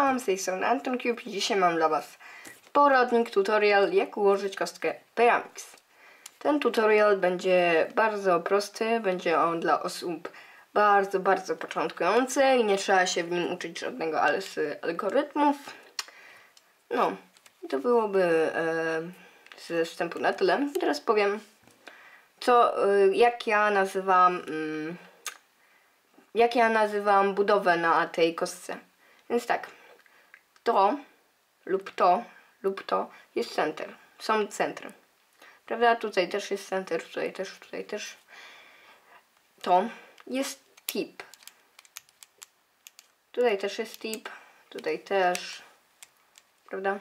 Witam, z tej strony i dzisiaj mam dla Was poradnik, tutorial jak ułożyć kostkę Pyramix. Ten tutorial będzie bardzo prosty, będzie on dla osób bardzo, bardzo początkujących i nie trzeba się w nim uczyć żadnego algorytmów. No, to byłoby e, ze wstępu na tyle. Teraz powiem, co, e, jak ja nazywam... Mm, jak ja nazywam budowę na tej kostce. Więc tak, to lub to lub to jest center. Są centry. Prawda? Tutaj też jest center, tutaj też, tutaj też. To jest tip. Tutaj też jest tip, tutaj też. Prawda?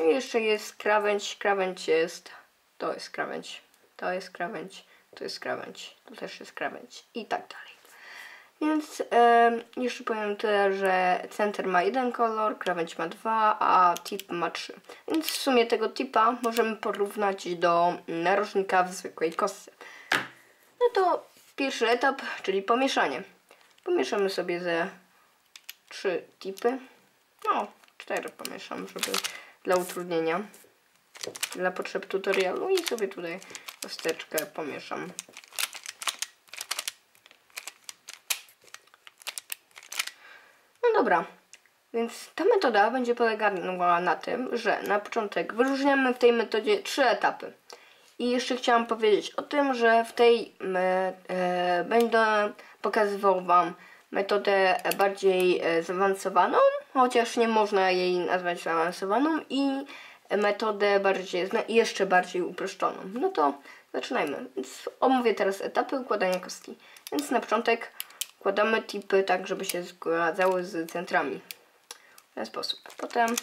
I jeszcze jest krawędź. Krawędź jest, to jest krawędź, to jest krawędź, to jest krawędź, tu też jest krawędź i tak dalej. Więc e, jeszcze powiem tyle, że center ma jeden kolor, krawędź ma dwa, a tip ma trzy. Więc w sumie tego tipa możemy porównać do narożnika w zwykłej kostce. No to pierwszy etap, czyli pomieszanie. Pomieszamy sobie ze trzy tipy. No, cztery pomieszam, żeby dla utrudnienia, dla potrzeb tutorialu i sobie tutaj kosteczkę pomieszam. Dobra, więc ta metoda będzie polegała na tym, że na początek wyróżniamy w tej metodzie trzy etapy. I jeszcze chciałam powiedzieć o tym, że w tej e, będę pokazywał Wam metodę bardziej e, zaawansowaną, chociaż nie można jej nazwać zaawansowaną i metodę bardziej, jeszcze bardziej uproszczoną. No to zaczynajmy. Więc omówię teraz etapy układania kostki. Więc na początek Wkładamy tipy tak, żeby się zgadzały z centrami. W ten sposób. Potem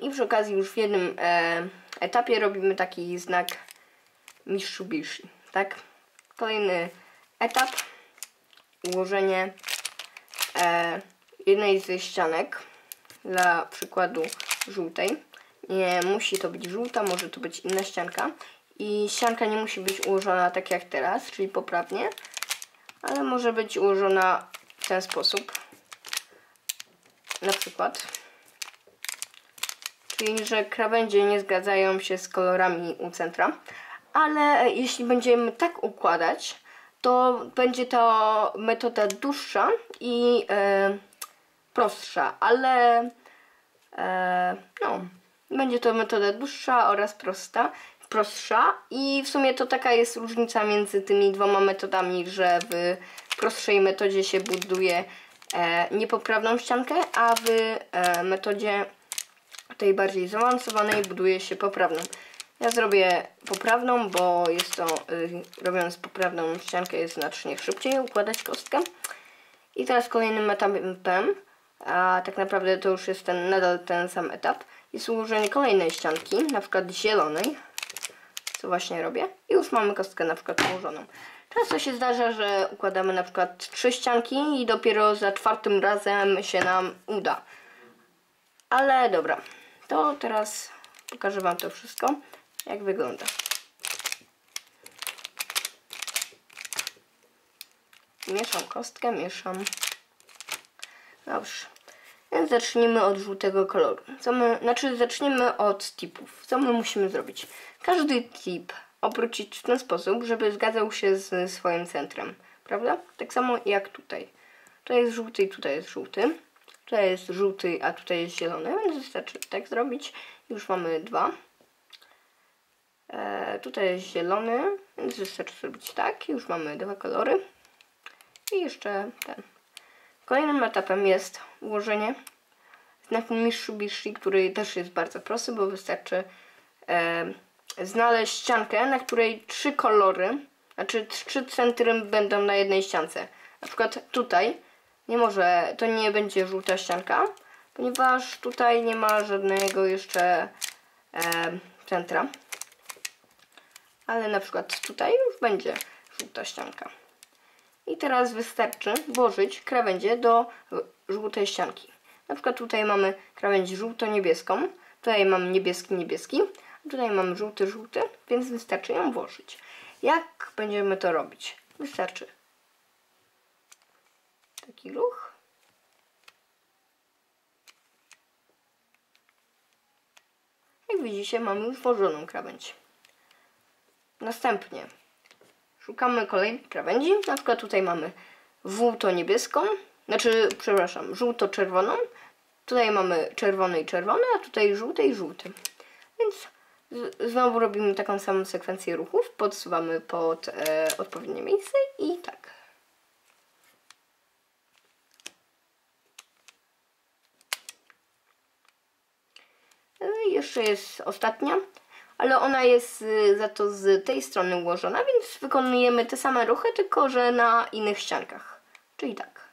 i przy okazji już w jednym e, etapie robimy taki znak Mitsubishi, tak? Kolejny etap ułożenie e, jednej ze ścianek dla przykładu żółtej. Nie musi to być żółta, może to być inna ścianka. I ścianka nie musi być ułożona tak jak teraz, czyli poprawnie, ale może być ułożona w ten sposób. Na przykład. Czyli, że krawędzie nie zgadzają się z kolorami u centra. Ale jeśli będziemy tak układać, to będzie to metoda dłuższa i e, prostsza, ale e, no, będzie to metoda dłuższa oraz prosta prostsza i w sumie to taka jest różnica między tymi dwoma metodami, że w prostszej metodzie się buduje e, niepoprawną ściankę, a w e, metodzie tej bardziej zaawansowanej buduje się poprawną. Ja zrobię poprawną, bo jest to, y, robiąc poprawną ściankę jest znacznie szybciej układać kostkę. I teraz kolejnym etapem, a tak naprawdę to już jest ten, nadal ten sam etap, jest ułożenie kolejnej ścianki, na przykład zielonej właśnie robię. I już mamy kostkę na przykład ułożoną. Często się zdarza, że układamy na przykład trzy ścianki i dopiero za czwartym razem się nam uda. Ale dobra, to teraz pokażę Wam to wszystko, jak wygląda. Mieszam kostkę, mieszam. Dobrze. Zacznijmy od żółtego koloru. Co my, znaczy zacznijmy od tipów. Co my musimy zrobić? Każdy tip obrócić w ten sposób, żeby zgadzał się z swoim centrem. Prawda? Tak samo jak tutaj. To jest żółty i tutaj jest żółty. Tutaj jest żółty, a tutaj jest zielony, więc wystarczy tak zrobić. Już mamy dwa. E, tutaj jest zielony, więc wystarczy zrobić tak. Już mamy dwa kolory. I jeszcze ten. Kolejnym etapem jest ułożenie znaku Mitsubishi, który też jest bardzo prosty, bo wystarczy e, znaleźć ściankę, na której trzy kolory, znaczy trzy centry będą na jednej ściance. Na przykład tutaj nie może, to nie będzie żółta ścianka, ponieważ tutaj nie ma żadnego jeszcze e, centra. Ale na przykład tutaj już będzie żółta ścianka. I teraz wystarczy włożyć krawędzie do żółtej ścianki. Na przykład tutaj mamy krawędź żółto-niebieską, tutaj mamy niebieski-niebieski, tutaj mamy żółty-żółty, więc wystarczy ją włożyć. Jak będziemy to robić? Wystarczy taki ruch. Jak widzicie mamy już włożoną krawędź. Następnie szukamy kolejnej krawędzi. Na przykład tutaj mamy żółto-niebieską, znaczy, przepraszam, żółto-czerwoną. Tutaj mamy czerwony i czerwony, a tutaj żółty i żółty. Więc znowu robimy taką samą sekwencję ruchów, podsuwamy pod e, odpowiednie miejsce i tak. E, Jeszcze jest ostatnia, ale ona jest y, za to z tej strony ułożona, więc wykonujemy te same ruchy, tylko że na innych ściankach. Czyli tak.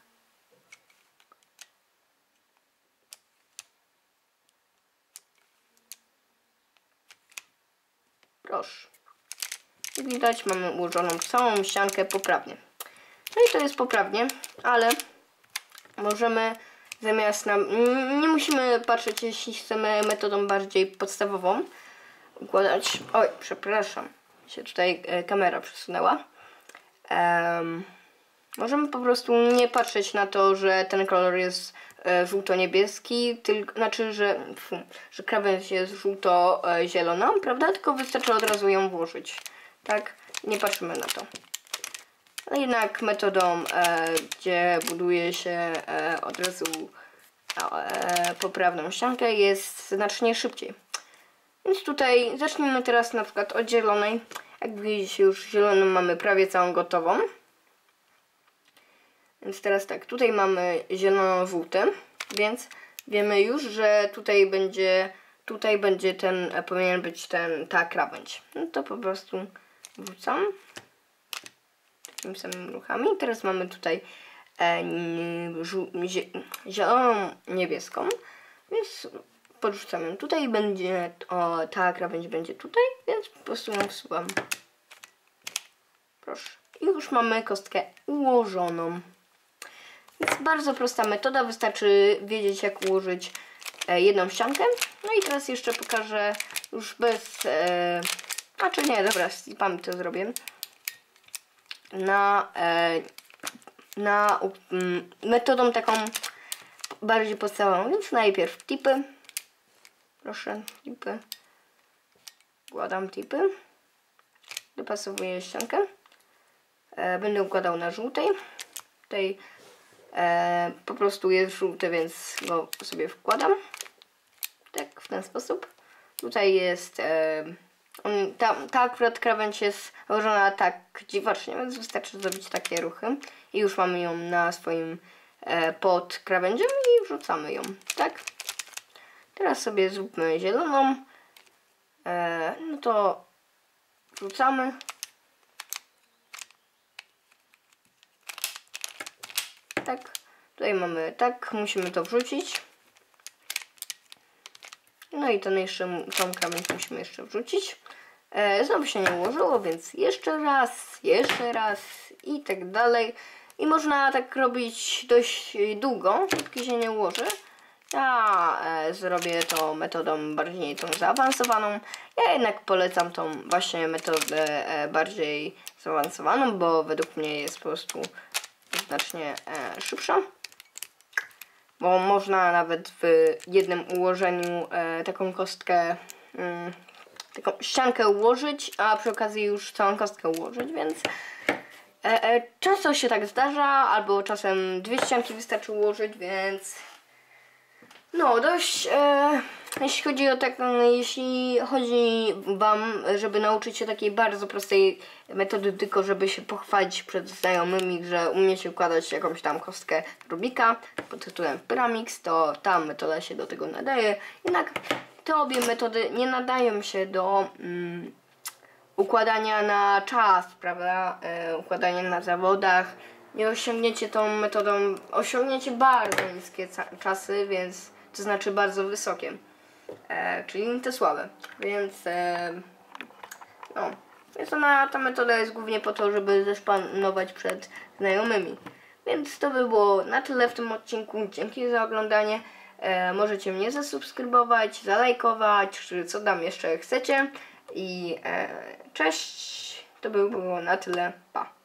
Proszę. Jak widać mamy ułożoną całą ściankę poprawnie. No i to jest poprawnie, ale możemy zamiast nam... Nie musimy patrzeć, jeśli chcemy metodą bardziej podstawową układać... Oj, przepraszam, się tutaj e, kamera przesunęła. Em, możemy po prostu nie patrzeć na to, że ten kolor jest e, żółto-niebieski, tylko, znaczy, że, że krawędź jest żółto-zielona, prawda? Tylko wystarczy od razu ją włożyć. Tak? Nie patrzymy na to. No jednak metodą, e, gdzie buduje się e, od razu e, poprawną ściankę jest znacznie szybciej. Więc tutaj zacznijmy teraz na przykład od zielonej. Jak widzicie już zieloną mamy prawie całą gotową. Więc teraz tak, tutaj mamy zielono-żółty, więc wiemy już, że tutaj będzie, tutaj będzie ten, powinien być ten, ta krawędź. No to po prostu wrzucam takimi samymi ruchami. Teraz mamy tutaj e, żół- zie- zieloną niebieską, więc podrzucam ją tutaj i będzie, o, ta krawędź będzie tutaj, więc po prostu ją wsuwam. Proszę. I już mamy kostkę ułożoną. Jest bardzo prosta metoda, wystarczy wiedzieć jak ułożyć e, jedną ściankę. No i teraz jeszcze pokażę już bez... E, znaczy nie, dobra, z tipami to zrobię. Na, e, na u- mm, metodą taką bardziej podstawową, więc najpierw tipy. Proszę, tipy. Wkładam tipy. Dopasowuję ściankę. E, będę układał na żółtej. Tutaj e, po prostu jest żółty, więc go sobie wkładam. Tak, w ten sposób. Tutaj jest. E, on, ta, ta akurat krawędź jest ułożona tak dziwacznie, więc wystarczy zrobić takie ruchy. I już mamy ją na swoim e, pod krawędzią i wrzucamy ją. Tak? Teraz sobie zróbmy zieloną. E, no to wrzucamy. Tak. Tutaj mamy tak, musimy to wrzucić. No i ten jeszcze, tą krawędź musimy jeszcze wrzucić. E, znowu się nie ułożyło, więc jeszcze raz, jeszcze raz i tak dalej. I można tak robić dość długo, dopóki się nie ułoży. Ja e, zrobię to metodą bardziej tą zaawansowaną. Ja jednak polecam tą właśnie metodę e, bardziej zaawansowaną, bo według mnie jest po prostu znacznie e, szybsza. Bo można nawet w jednym ułożeniu e, taką kostkę, mm, taką ściankę ułożyć, a przy okazji już całą kostkę ułożyć, więc e, e, często się tak zdarza, albo czasem dwie ścianki wystarczy ułożyć, więc no, dość. E, jeśli chodzi o taką, jeśli chodzi Wam, żeby nauczyć się takiej bardzo prostej metody, tylko żeby się pochwalić przed znajomymi, że umiecie układać jakąś tam kostkę Rubika pod tytułem Pyramix, to ta metoda się do tego nadaje. Jednak te obie metody nie nadają się do mm, układania na czas, prawda? E, układania na zawodach. Nie osiągniecie tą metodą, osiągniecie bardzo niskie czasy, więc to znaczy bardzo wysokie, e, czyli te słabe. Więc e, no, więc ona, ta metoda jest głównie po to, żeby zeszpanować przed znajomymi. Więc to by było na tyle w tym odcinku. Dzięki za oglądanie. E, możecie mnie zasubskrybować, zalajkować, czy co tam jeszcze chcecie. I e, cześć. To by było na tyle. Pa.